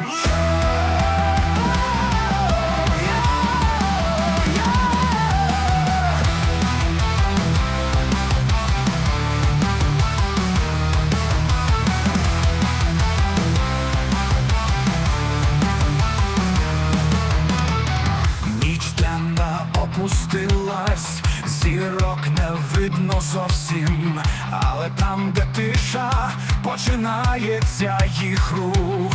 Yeah! Зірок не видно зовсім, але там, де тиша, починається їх рух.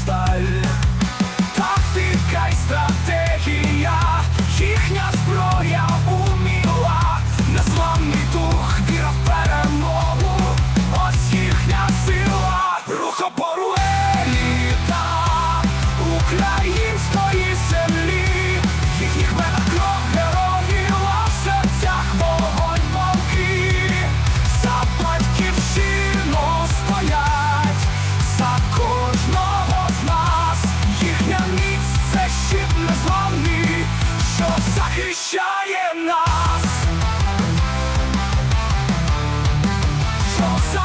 Сталь,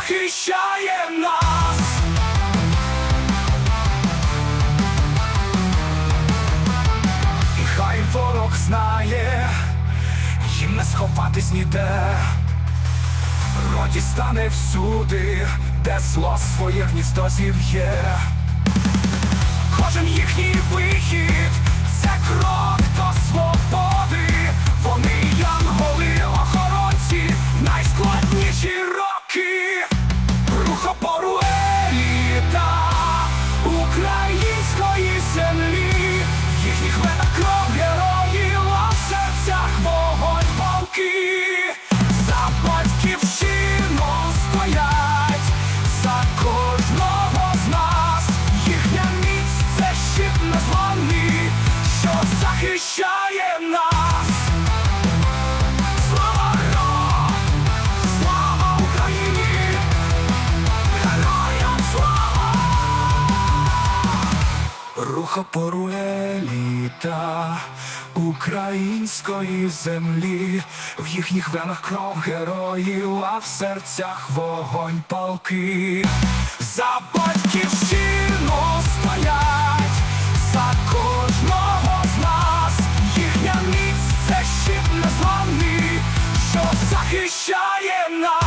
захищає нас. І хай ворог знає, їм не сховатись ніде. Роді стане всюди, де зло своє гніздо зів'є. Кожен їхній вихід це крок батьківщину Лихо літа української землі, в їхніх венах кров героїв, а в серцях вогонь палки, за батьківщину стоять, за кожного з нас, їхня міць це щит незламний, що захищає нас.